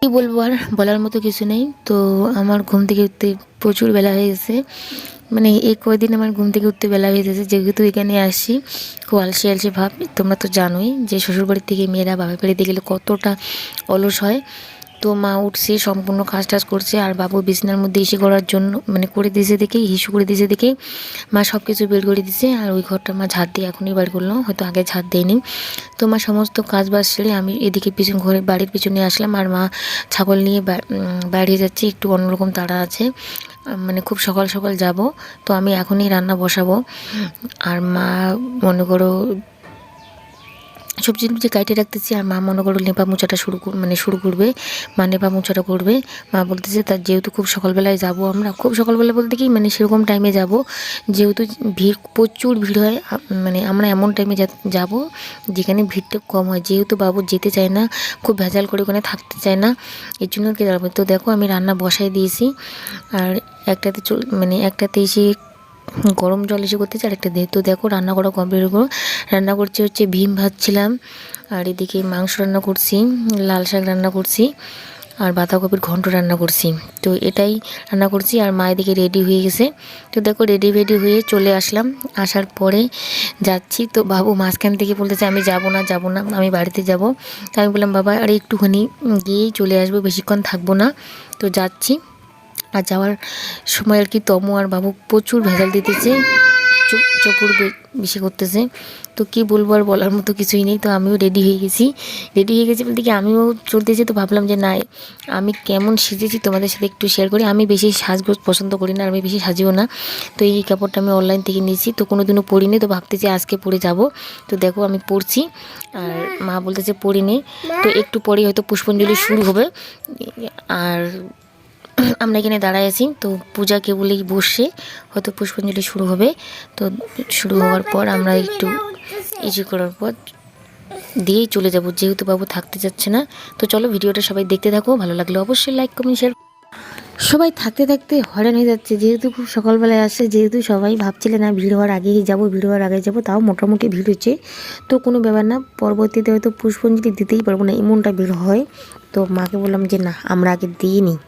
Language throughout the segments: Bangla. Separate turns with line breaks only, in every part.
কি বলব আর? বলার মতো কিছু নেই। তো আমার ঘুম থেকে উঠতে প্রচুর বেলা হয়ে গেছে। মানে এই কয়দিন আমার ঘুম থেকে উঠতে বেলা হয়ে গেছে। যেহেতু এখানে আসি, খুব আলসে আলসে ভাব। তোমরা তো জানোই যে শ্বশুরবাড়ির থেকে মেয়েরা বাবার বাড়িতে গেলে কতটা অলস হয়। তো মা উঠছে, সম্পূর্ণ কাজ টাজ করছে আর বাবু বিছানার মধ্যে ইসে করার জন্য মানে করে দিয়েছে দেখে হিসু করে দিয়েছে দেখে মা সব কিছু বের করে দিছে আর ওই ঘরটা মা ঝাড় দিয়ে এখনই বার করলাম হয়তো আগে ঝাড় দেয়নি। তো মা সমস্ত কাজ বাজ সেরে আমি এদিকে পিছন ঘরে, বাড়ির পিছনে আসলাম আর মা ছাগল নিয়ে বাইরে যাচ্ছে, একটু অন্যরকম তাড়া আছে। মানে খুব সকাল সকাল যাব, তো আমি এখনই রান্না বসাবো। আর মা মনে করো সবজি টবজি কাইটে রাখতেছি আর মা মনে করো লেপা মোচাটা শুরু মানে শুরু করবে। মা লেপা মোচাটা করবে। মা বলতেছে তার যেহেতু খুব সকালবেলায় যাব আমরা, খুব সকালবেলা বলতে কি মানে সেরকম টাইমে যাব। যেহেতু ভিড়, প্রচুর ভিড় হয় মানে আমরা এমন টাইমে যাব যেখানে ভিড়টা কম হয়। যেহেতু বাবু যেতে চায় না, খুব ভেজাল করে ওখানে থাকতে চায় না, এর জন্য কি তো দেখো আমি রান্না বসাই দিয়েছি। আর একটাতে চল মানে একটাতে এসে গরম জল এসে করতেছে আর একটা দিয়ে তো দেখো, রান্না করা কমপ্লিট করো রান্না করছি হচ্ছে ভীম ভাজছিলাম, আর এদিকে মাংস রান্না করছি, লাল শাক রান্না করছি, আর বাঁধাকপির ঘন্ট রান্না করছি। তো এটাই রান্না করছি, আর মা এদিকে রেডি হয়ে গেছে। তো দেখো রেডি ফেডি হয়ে চলে আসলাম। আসার পরে যাচ্ছি, তো বাবু মাঝখান থেকে বলতেছে, আমি যাব না যাব না, আমি বাড়িতে যাব। তো আমি বললাম, বাবা, আর একটুখানি গিয়েই চলে আসব, বেশিক্ষণ থাকব না। তো যাচ্ছি। আর যাওয়ার সময় আর কি তমু আর বাবু প্রচুর ভেজাল দিতেছে চুপ চপুর বেশি করতেছে। তো কি বলব আর বলার মতো কিছুই নেই, তো আমিও রেডি হয়ে গেছি। রেডি হয়ে গেছি বলতে কি আমিও চলতেছি, তো ভাবলাম যে না আমি কেমন সেজেছি তোমাদের সাথে একটু শেয়ার করি। আমি বেশি সাজগোজ পছন্দ করি না, আর আমি বেশি সাজিও না। তো এই কাপড়টা আমি অনলাইন থেকে নিয়েছি, তো কোনো দিনও পরিনি, তো ভাবতেছি আজকে পরে যাব। তো দেখো আমি পরছি, আর মা বলতেছে পরিনি তো একটু পরেই হয়তো পুষ্পাঞ্জলি শুরু হবে। আর আমরা এখানে দাঁড়ায় আছি। তো পূজা কেবলই বসে হয়তো পুষ্পাঞ্জলি শুরু হবে। তো শুরু হওয়ার পর আমরা একটু ইজি করার পর দিয়েই চলে যাব। যেহেতু বাবু থাকতে যাচ্ছে না, তো চলো ভিডিওটা সবাই দেখতে থাকো। ভালো লাগলে অবশ্যই লাইক কমেন্ট শেয়ার সবাই থাকতে থাকতে হয়রান হয়ে যাচ্ছে। যেহেতু খুব সকালবেলায় আসছে যেহেতু সবাই ভাবছিলে না ভিড় হওয়ার আগেই যাব, ভিড় হওয়ার আগে যাব, তাও মোটামুটি ভিড় হচ্ছে। তো কোনো ব্যাপার না, পরবর্তীতে হয়তো পুষ্পাঞ্জলি দিতেই পারব না, এমনটা ভিড় হয়। তো মাকে বললাম যে না, আমরা আগে দিয়ে নিই।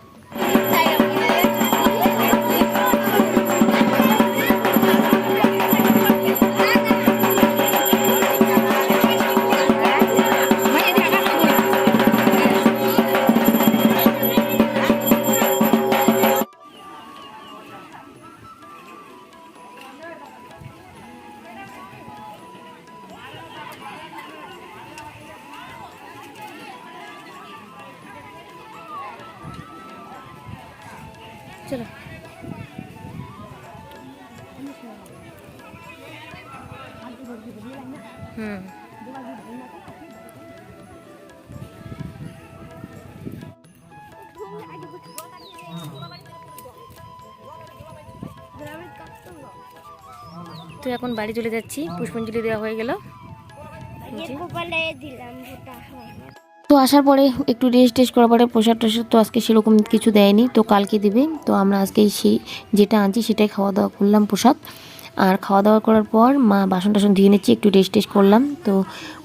চলো। হুম। তো এখন বাড়ি চলে যাচ্ছি পুষ্পাঞ্জলি দেওয়া হয়ে গেল।
দিলাম
তো আসার পরে একটু রেস্ট টেস্ট করার পরে প্রসাদ টসাদ তো আজকে সেরকম কিছু দেয়নি, তো কালকে দিবে। তো আমরা আজকে সেই যেটা আনছি সেটাই খাওয়া দাওয়া করলাম প্রসাদ। আর খাওয়া দাওয়া করার পর মা বাসন টাসন ধুয়ে নিচ্ছি, একটু রেস্ট টেস্ট করলাম। তো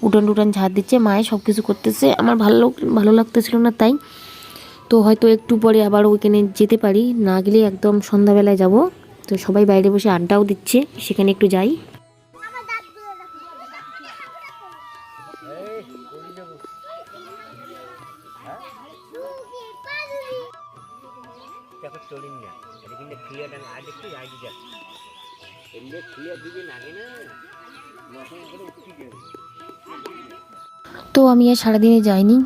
উঠান টুটান ঝাড় দিচ্ছে মায়ে সব কিছু করতেছে। আমার ভালো ভালো লাগতেছিল না তাই। তো হয়তো একটু পরে আবার ওইখানে যেতে পারি, না গেলে একদম সন্ধ্যাবেলায় যাব। তো সবাই বাইরে বসে আড্ডাও দিচ্ছে, সেখানে একটু যাই।
এটা কিন্তু ক্লিয়ার ডান আজ একটু আগে যা এমনি ক্লিয়ার না মাথায় করে উঠতে গেল
তো আমি আর সারাদিনে যাইনি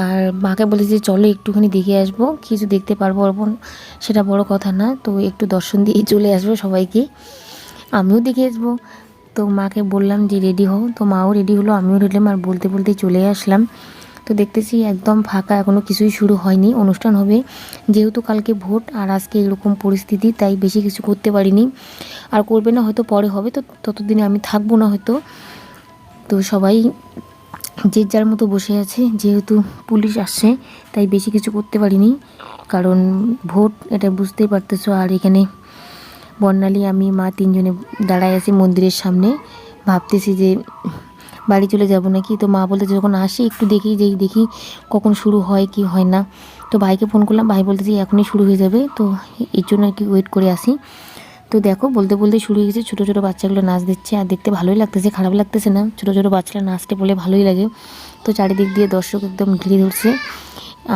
আর মাকে বলেছি যে চলো একটুখানি দেখে আসব কিছু দেখতে পারব অর্পণ সেটা বড় কথা না তো একটু দর্শন দিয়ে চলে আসব সবাইকে। আমিও দেখে আসব। তো মাকে বললাম যে রেডি হও তো মাও রেডি হলো আমিও রেডলাম আর বলতে বলতে চলে আসলাম। তো দেখতেছি একদম ফাঁকা এখনও কিছুই শুরু হয়নি। অনুষ্ঠান হবে যেহেতু কালকে ভোট আর আজকে এরকম পরিস্থিতি, তাই বেশি কিছু করতে পারিনি। আর করবে না, হয়তো পরে হবে, তো ততদিনে আমি থাকব না হয়তো। তো সবাই যে যার মতো বসে আছে, যেহেতু পুলিশ আসছে, তাই বেশি কিছু করতে পারিনি। কারণ ভোট, এটা বুঝতেই পারতেছো, আর এখানে বর্ণালী, আমি, মা তিনজনে দাঁড়ায় আছি মন্দিরের সামনে। ভাবতেছি যে বাড়ি চলে যাব নাকি? তো মা বলতে যখন আসি, একটু দেখি যে দেখি কখন শুরু হয়, কি হয় না। তো ভাইকে ফোন করলাম, ভাই বলতে যে এখনই শুরু হয়ে যাবে, তো এর জন্য আর কি ওয়েট করে আসি। তো দেখো, বলতে বলতে শুরু হয়ে গেছে, ছোটো ছোটো বাচ্চাগুলো নাচ দিচ্ছে, আর দেখতে ভালোই লাগতেছে, খারাপ লাগতেছে না। ছোটো ছোটো বাচ্চারা নাচতে বলে ভালোই লাগে। তো চারিদিক দিয়ে দর্শক একদম ঘিরে ধরছে।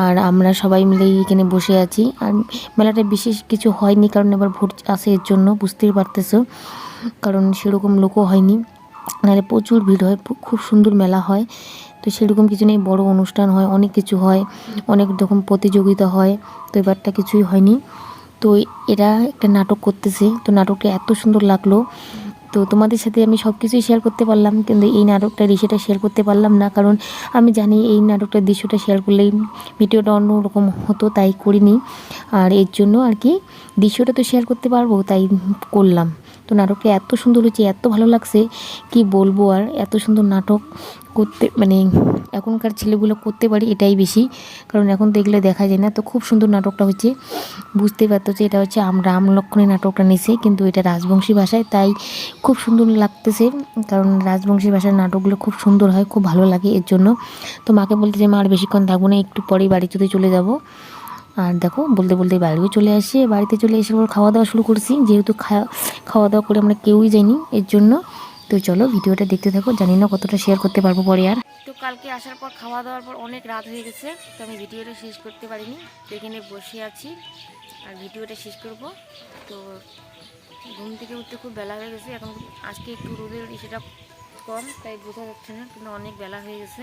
আর আমরা সবাই মিলেই এখানে বসে আছি। আর মেলাটা বিশেষ কিছু হয়নি, কারণ এবার ভোট আসে এর জন্য, বুঝতেই পারতেছো। কারণ সেরকম লোকও হয়নি। নাহলে প্রচুর ভিড় হয় খুব সুন্দর মেলা হয়। তো সেরকম কিছু নেই, বড় অনুষ্ঠান হয়, অনেক কিছু হয়, অনেক রকম প্রতিযোগিতা হয়, তো এবারটা কিছুই হয়নি। তো এরা একটা নাটক করতেছে, তো নাটকটা এত সুন্দর লাগল। তো তোমাদের সাথে আমি সব কিছুই শেয়ার করতে পারলাম, কিন্তু এই নাটকটা দৃশ্যটা শেয়ার করতে পারলাম না, কারণ আমি জানি এই নাটকটার দৃশ্যটা শেয়ার করলেই ভিডিওটা অন্যরকম হতো, তাই করিনি। আর এর জন্য আর কি, দৃশ্যটা তো শেয়ার করতে পারব, তাই করলাম। তো নাটকটা এত সুন্দর হয়েছে, এত ভালো লাগছে, কি বলব আর, এত সুন্দর নাটক করতে মানে এখনকার ছেলেগুলো করতে পারি এটাই বেশি, কারণ এখন তো এগুলো দেখা যায় না, তো খুব সুন্দর নাটকটা হচ্ছে বুঝতে পারতো যে এটা হচ্ছে আম, রাম লক্ষণের নাটকটা নিছে, কিন্তু এটা রাজবংশী ভাষায়, তাই খুব সুন্দর লাগতেছে, কারণ রাজবংশী ভাষার নাটকগুলো খুব সুন্দর হয়, খুব ভালো লাগে এর জন্য। তো মাকে বলতে যে মা আর বেশিক্ষণ থাকব না, একটু পরেই বাড়ি চলে যাব। আর দেখো, বলতে বলতে বাড়িও চলে আসি। বাড়িতে চলে এসে ওর খাওয়া দাওয়া শুরু করছি। যেহেতু খাওয়া দাওয়া করে আমরা কেউই যাইনি, এর জন্য। তো চলো, ভিডিওটা দেখতে থাকো। জানি না কতটা শেয়ার করতে পারব পরে আর। তো কালকে আসার পর খাওয়া দাওয়ার পর অনেক রাত হয়ে গেছে, তো আমি ভিডিওটা শেষ করতে পারিনি। এখানে বসে আছি আর ভিডিওটা শেষ করব। তো ঘুম থেকে উঠতে খুব বেলা হয়ে গেছে। এখন আজকে একটু রোদের ইসেটা কম, তাই বোঝা যাচ্ছে না, কিন্তু অনেক বেলা হয়ে গেছে।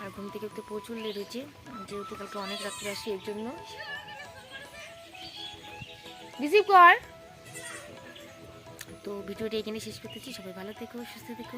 আর ঘুম থেকে উঠতে প্রচুর লেট হয়েছে। যেহেতু কালকে অনেক রাত্রে আসি, এর জন্য। রিসিভ কর। তো ভিডিওটি এখানে শেষ করতেছি। সবাই ভালো থেকো, সুস্থ থেকো।